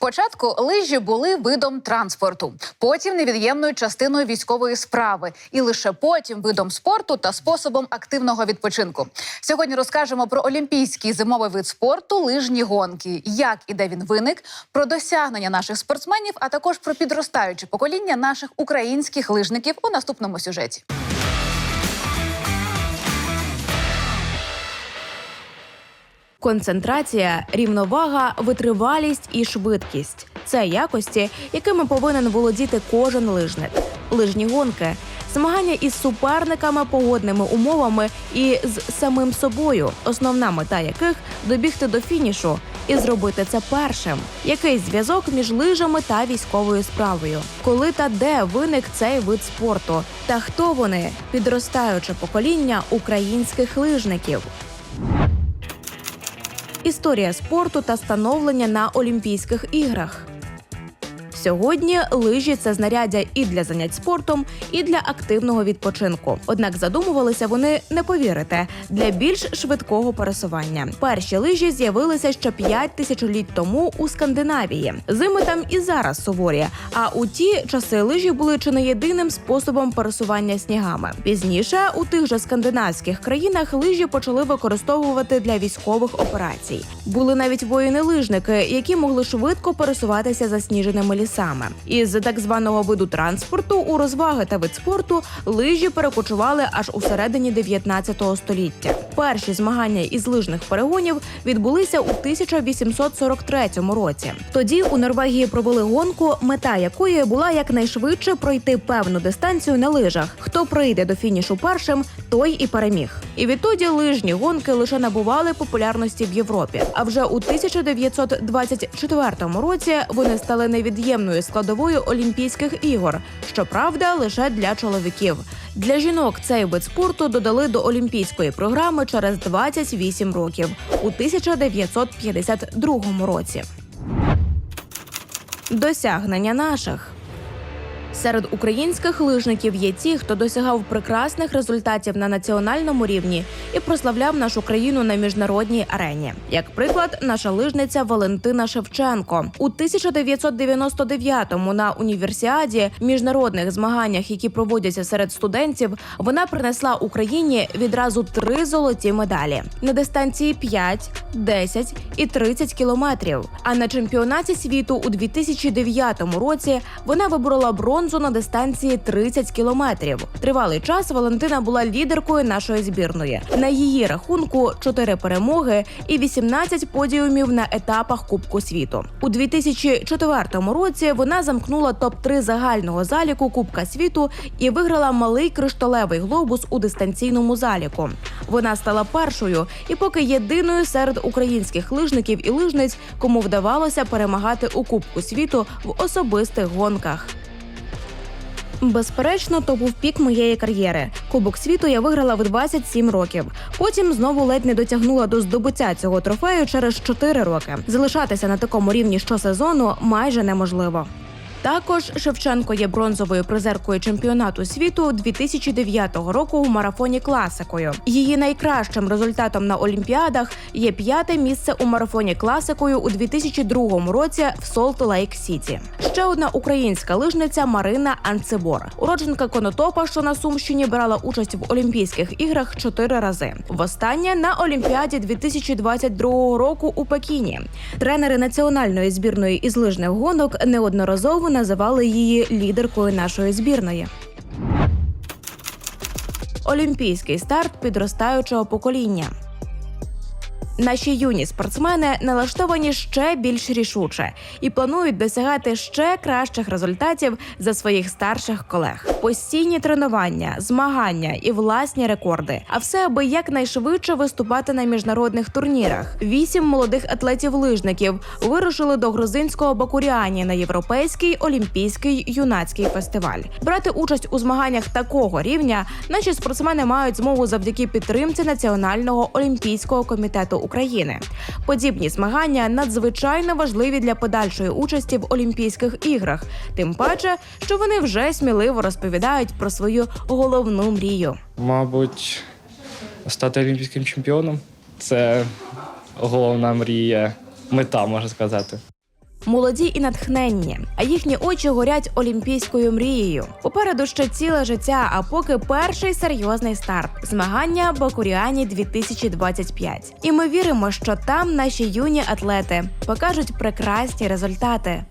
Спочатку лижі були видом транспорту, потім невід'ємною частиною військової справи, і лише потім видом спорту та способом активного відпочинку. Сьогодні розкажемо про олімпійський зимовий вид спорту лижні гонки, як і де він виник, про досягнення наших спортсменів, а також про підростаюче покоління наших українських лижників у наступному сюжеті. Концентрація, рівновага, витривалість і швидкість це якості, якими повинен володіти кожен лижник. Лижні гонки, змагання із суперниками, погодними умовами і з самим собою, основна мета яких добігти до фінішу і зробити це першим. Який зв'язок між лижами та військовою справою? Коли та де виник цей вид спорту? Та хто вони підростаюче покоління українських лижників? Історія спорту та становлення на Олімпійських іграх. Сьогодні лижі це знаряддя і для занять спортом, і для активного відпочинку. Однак задумувалися вони не повірите для більш швидкого пересування. Перші лижі з'явилися ще 5 тисячоліть тому у Скандинавії. Зими там і зараз суворі. А у ті часи лижі були чи не єдиним способом пересування снігами. Пізніше у тих же скандинавських країнах лижі почали використовувати для військових операцій. Були навіть воїни-лижники, які могли швидко пересуватися засніженими лісами. Із так званого виду транспорту у розваги та вид спорту лижі перекочували аж у середині 19 століття. Перші змагання із лижних перегонів відбулися у 1843 році. Тоді у Норвегії провели гонку, мета якої була якнайшвидше пройти певну дистанцію на лижах. Хто прийде до фінішу першим, той і переміг. І відтоді лижні гонки лише набували популярності в Європі. А вже у 1924 році вони стали невід'ємною складовою Олімпійських ігор. Щоправда, лише для чоловіків. Для жінок цей вид спорту додали до олімпійської програми через 28 років у 1952 році. Досягнення наших. Серед українських лижників є ті, хто досягав прекрасних результатів на національному рівні і прославляв нашу країну на міжнародній арені. Як приклад, наша лижниця Валентина Шевченко у 1999-му на універсіаді міжнародних змаганнях, які проводяться серед студентів, вона принесла Україні відразу три золоті медалі на дистанції 5, 10 і 30 кілометрів. А на чемпіонаті світу у 2009 році вона виборола бронзу на дистанції 30 кілометрів. Тривалий час Валентина була лідеркою нашої збірної. На її рахунку 4 перемоги і 18 подіумів на етапах Кубку світу. У 2004 році вона замкнула топ-3 загального заліку Кубка світу і виграла малий кришталевий глобус у дистанційному заліку. Вона стала першою і поки єдиною серед українських лижників і лижниць, кому вдавалося перемагати у Кубку світу в особистих гонках. Безперечно, то був пік моєї кар'єри. Кубок світу я виграла в 27 років. Потім знову ледь не дотягнула до здобуття цього трофею через 4 роки. Залишатися на такому рівні щосезону майже неможливо. Також Шевченко є бронзовою призеркою чемпіонату світу 2009 року у марафоні класикою. Її найкращим результатом на олімпіадах є п'яте місце у марафоні класикою у 2002 році в Солт Лейк Сіті. Ще одна українська лижниця Марина Анцебор, уродженка Конотопа, що на Сумщині брала участь в Олімпійських іграх чотири рази. Востаннє на Олімпіаді 2022 року у Пекіні. Тренери національної збірної із лижних гонок неодноразово називали її лідеркою нашої збірної. Олімпійський старт підростаючого покоління. Наші юні спортсмени налаштовані ще більш рішуче і планують досягати ще кращих результатів за своїх старших колег. Постійні тренування, змагання і власні рекорди. А все аби якнайшвидше виступати на міжнародних турнірах. Вісім молодих атлетів-лижників вирушили до грузинського Бакуріані на європейський олімпійський юнацький фестиваль. Брати участь у змаганнях такого рівня наші спортсмени мають змогу завдяки підтримці Національного олімпійського комітету України. Подібні змагання надзвичайно важливі для подальшої участі в Олімпійських іграх, тим паче, що вони вже сміливо розповідають про свою головну мрію. Мабуть, стати олімпійським чемпіоном це головна мрія, мета, можна сказати. Молоді і натхненні, а їхні очі горять олімпійською мрією. Попереду ще ціле життя, а поки перший серйозний старт змагання Бакуріані 2025. І ми віримо, що там наші юні атлети покажуть прекрасні результати.